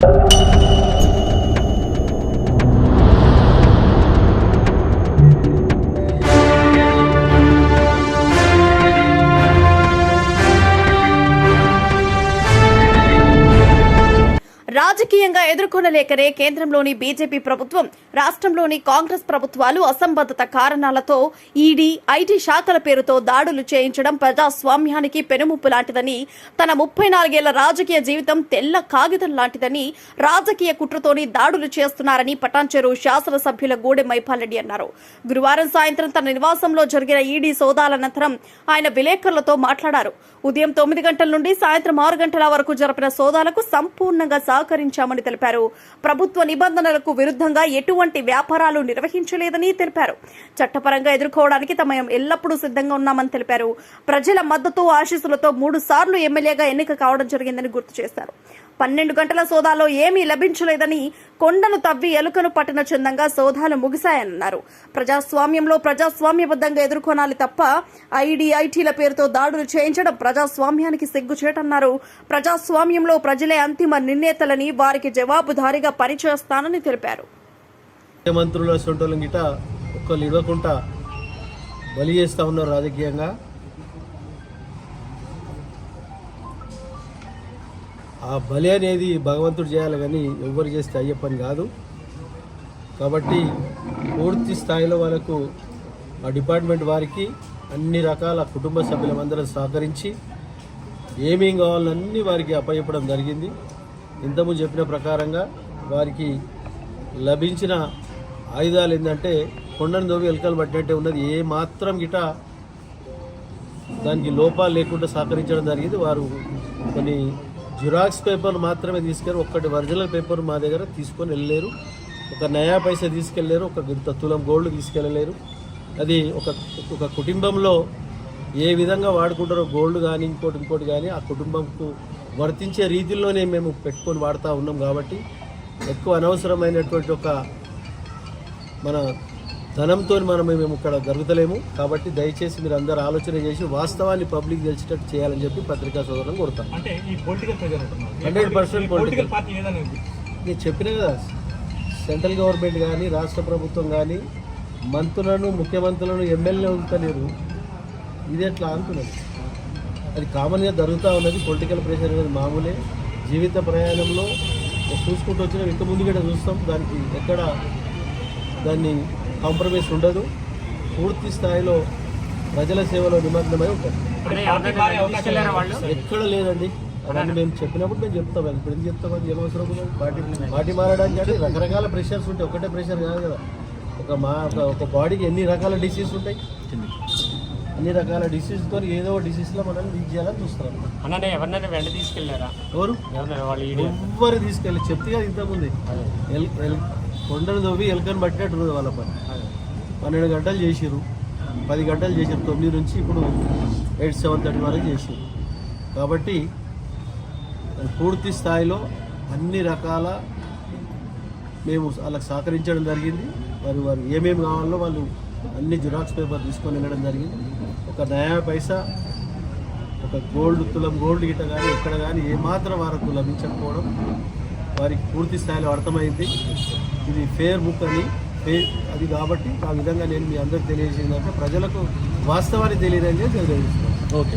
you. రాజకీయంగా ఎదుర్కొనలేకనే కేంద్రంలోని BJP ప్రభుత్వం రాష్ట్రంలోని కాంగ్రెస్ ప్రభుత్వాలు అసంబద్ధత కారణాలతో ఈడీ ఐటీ శాఖల పేరుతో దాడులు చేయించడం ప్రజాస్వామ్యానికి పెనుముప్పు లాంటిదని తన ముప్పై నాలుగేళ్ళ రాజకీయ జీవితం తెల్ల కాగితం లాంటిదని రాజకీయ కుట్రతోని దాడులు చేస్తున్నారని పటాన్చెరు శాసనసభ్యుల గూడె మైపాల్రెడ్డి అన్నారు. గురువారం సాయంత్రం తన నివాసంలో జరిగిన ఈడీ సోదాలనంతరం ఆయన విలేకరులతో మాట్లాడారు. ఉదయం తొమ్మిది గంటల నుండి సాయంత్రం ఆరు గంటల వరకు జరిపిన సోదాలకు సంపూర్ణంగా నిరాకరించామని తెలిపారు. ప్రభుత్వ నిబంధనలకు విరుద్ధంగా ఎటువంటి వ్యాపారాలు నిర్వహించలేదని తెలిపారు. చట్టపరంగా ఎదుర్కోవడానికి తమ ఎల్లప్పుడూ సిద్ధంగా ఉన్నామని తెలిపారు. ప్రజల మద్దతు ఆశీస్సులతో మూడు సార్లు ఎమ్మెల్యేగా ఎన్నిక కావడం జరిగిందని గుర్తు చేశారు. పన్నెండు గంటల సోదాలో ఏమీ లభించలేదని కొండను తవ్వి ఎలుకను పట్టిన చందంగా సోదాలు ముగిశాయన్నారు. ప్రజాస్వామ్యంలో ప్రజాస్వామ్యబద్ధంగా ఎదుర్కొనాలి తప్ప ఐడిఐటీల పేరుతో దాడులు చేయించడం ప్రజాస్వామ్యానికి సిగ్గుచేటన్నారు. ప్రజాస్వామ్యంలో ప్రజలే అంతిమ నిర్ణేతలని వారికి జవాబుదారీగా పనిచేస్తానని తెలిపారు. మంత్రుల సొంటోళ్ళం గిట ఒక్కళ్ళు ఇవ్వకుండా బలి చేస్తూ ఉన్నారు రాజకీయంగా. ఆ బలి అనేది భగవంతుడు చేయాలి కానీ ఎవరు చేస్తే అయ్యే పని కాదు. కాబట్టి పూర్తి స్థాయిలో వాళ్ళకు ఆ డిపార్ట్మెంట్ వారికి అన్ని రకాల కుటుంబ సభ్యులందరూ సహకరించి ఏమేం కావాలన్నీ వారికి అప్పచెప్పడం జరిగింది. ఇంతకుముందు చెప్పిన ప్రకారంగా వారికి లభించిన ఆయుధాలు ఏంటంటే కొండను దోవి ఎలకలు పట్టినట్టే ఉన్నది. ఏ మాత్రం గిట దానికి లోపాలు లేకుండా సహకరించడం జరిగింది. వారు కొన్ని జిరాక్స్ పేపర్ మాత్రమే తీసుకెళ్ళి ఒక్కటి ఒరిజినల్ పేపర్ మా దగ్గర తీసుకొని వెళ్ళలేరు. ఒక నయా పైసా తీసుకెళ్ళలేరు ఒక ఇంత తులం గోల్డ్ తీసుకెళ్ళలేరు. అది ఒక ఒక కుటుంబంలో ఏ విధంగా వాడుకుంటారో గోల్డ్ కానీ ఇంకోటి ఇంకోటి కానీ ఆ కుటుంబంకు వర్తించే రీతిలోనే మేము పెట్టుకొని వాడుతూ ఉన్నాం కాబట్టి ఎక్కువ అనవసరమైనటువంటి ఒక మన ధనంతో మనం మేము ఇక్కడ జరుగుతలేము. కాబట్టి దయచేసి మీరు అందరు ఆలోచన చేసి వాస్తవాన్ని పబ్లిక్ తెలిసేటట్టు చేయాలని చెప్పి పత్రికా సోదరులను కోరుతాను. అంటే ఈ పొలిటికల్ ప్రెజర్ అంటున్నారు 100% పొలిటికల్ పొలిటికల్ పార్టీ ఏదైనా ఉంది. నేను చెప్పిన కదా సెంట్రల్ గవర్నమెంట్ కానీ రాష్ట్ర ప్రభుత్వం కానీ మంత్రులను ముఖ్యమంత్రులను ఎమ్మెల్యే ఉంటలేరు. ఇది ఎట్లా అంటున్నది అది కామన్గా జరుగుతూ ఉన్నది. పొలిటికల్ ప్రెషర్ అనేది మామూలే. జీవిత ప్రయాణంలో చూసుకుంటూ వచ్చిన ఇంత ముందు కూడా చూస్తాం. దానికి ఎక్కడ దాన్ని కాంప్రమైజ్ ఉండదు. పూర్తి స్థాయిలో ప్రజల సేవలో నిమగ్నమై వాళ్ళు? ఎక్కడ లేదండి. అవన్నీ మేము చెప్పినప్పుడు మేము చెప్తాం. ఇప్పుడు ఎందుకు చెప్తాం? అది ఏమవసరం? పార్టీ పార్టీ మారడానికి అంటే రకరకాల ప్రెషర్స్ ఉంటాయి. ఒకటే ప్రెషర్ కాదు కదా. ఒక మా ఒక బాడీకి ఎన్ని రకాల డిసీజ్ ఉంటాయి? అన్ని రకాల డిసీజ్తో ఏదో డిసీజ్లో మనం లీక్ చేయాలని చూస్తున్నాం అన్ననే ఎవరినైనా వెంట తీసుకెళ్ళారా ఎవరు? ఎవ్వరు తీసుకెళ్ళి చెప్తే కదా ఇంతకుముందే. ఎల్ ఎల్ కొండను తవ్వి ఎలుకని పట్టినట్టు వాళ్ళ పని. పన్నెండు గంటలు చేసిరు పది గంటలు చేసిర్రు. తొమ్మిది నుంచి ఇప్పుడు ఎయిట్ సెవెన్ థర్టీ వరకు చేసిర్రు. కాబట్టి పూర్తి స్థాయిలో అన్ని రకాల మేము వాళ్ళకి సహకరించడం జరిగింది. వారు వారు ఏమేమి కావాలో వాళ్ళు అన్ని జిరాక్స్ పేపర్ తీసుకొని వెళ్ళడం జరిగింది. ఒక నయా పైసా ఒక గోల్డ్ తులం గోల్డ్ గిట్ట కానీ ఎక్కడ కానీ ఏమాత్రం వారికి లభించకపోవడం వారికి పూర్తి స్థాయిలో అర్థమైంది. ఇది ఫేర్ బుక్ అని ఫే- అది కాబట్టి ఆ విధంగా నేను మీ అందరికి తెలియజేసిందంటే ప్రజలకు వాస్తవాన్ని తెలియదని తెలియజేస్తున్నాను ఓకే.